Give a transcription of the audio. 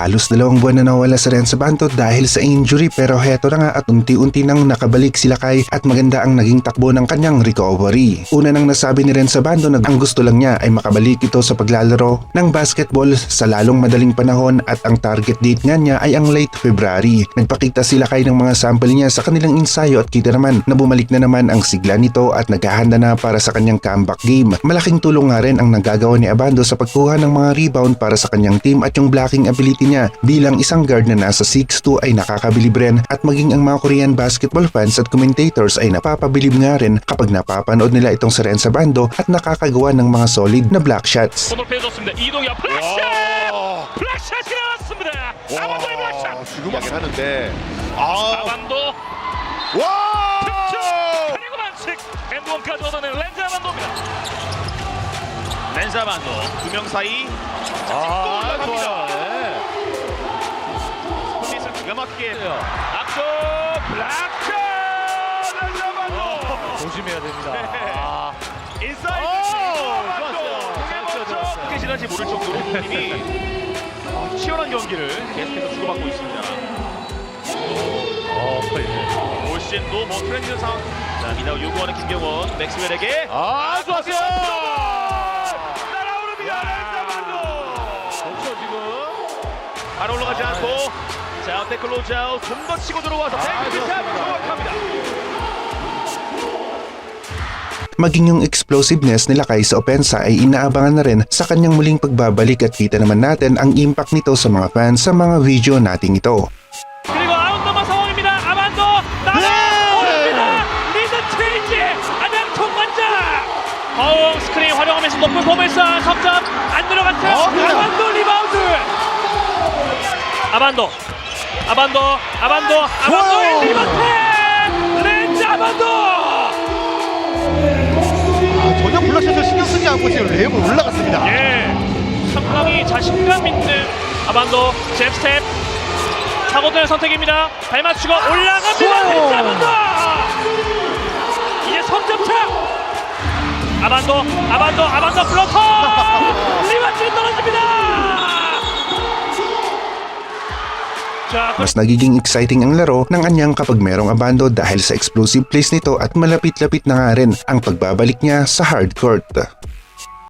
Halos dalawang buwan na nawala si Renzo Bando dahil sa injury pero heto na nga at unti-unti nang nakabalik sila kay at maganda ang naging takbo ng kanyang recovery. Una nang nasabi ni Renzo Bando na ang gusto lang niya ay makabalik ito sa paglalaro ng basketball sa lalong madaling panahon at ang target date nga niya ay ang late February. Nagpakita sila kay ng mga sample niya sa kanilang ensayo at kita naman na bumalik na naman ang sigla nito at naghahanda na para sa kanyang comeback game. Malaking tulong nga rin ang nagagawa ni Abando sa pagkuha ng mga rebound para sa kanyang team at yung blocking ability niya bilang isang guard na nasa 6'2 ay nakakabilib rin at maging ang mga Korean basketball fans at commentators ay napapabilib nga rin kapag napapanood nila itong si Renza Bando at nakakagawa ng mga solid na block shots. 손을 빼줬습니다. 이동현 블락샷! 와. 블락샷이 나왔습니다. 아반도의 블락샷! 지금 하긴 하는데 아, 아반도 와! 그리고 반칙! 엔드원까지 얻어낸 렌즈 아반도입니다. 렌즈 아반도 두 명 사이 아, 올라갑니다. 좋아요. 막히게 앞쪽 블락샷! 아반도 조심해야 됩니다. 네. 아, 인사이드 동해 치워줬어요. 먼저 어떻게 지날지 모를 정도로 두 팀이 아, 치열한 경기를 계속해서 주고받고 있습니다. 어, 예. 올 시즌도 뭐 트렌드 상황. 자, 미나우 요구하는 김경원, 맥스웰에게 아, 좋았어요. 올라가지 않고 자, 태클 로자우 좀더 치고 들어와서 아, 뱅크샷 좋았습니다. 정확합니다. Maging yung explosiveness nila kay sa opensa ay inaabangan na rin sa kanyang muling pagbabalik at kita naman natin ang impact nito sa mga fans sa mga video nating ito. 그리고 아웃넘버 상황입니다. 아반도 나가 오릅니다. 리드 체인지 안양 통관자. 허웅 스크린 활용하면서 높은 포메스 3점 안 들어갔죠. 어, 그래요. 아반도 리바운드. 아반도 아반도 아반도 아반도의. 리버테 렌즈 아반도. 아, 전혀 블락샷을 신경 쓰지 않고 지금 레이업을 올라갔습니다. 예, 상당히 자신감 있는 아반도 잽스텝 사고드는 선택입니다. 발 맞추고 올라갑니다. 렌즈 아반도. 이제 선점차. 아반도 아반도 아반도 플로 Mas nagiging exciting ang laro ng anyang kapag merong abando dahil sa explosive plays nito at malapit-lapit na nga rin ang pagbabalik niya sa hard court.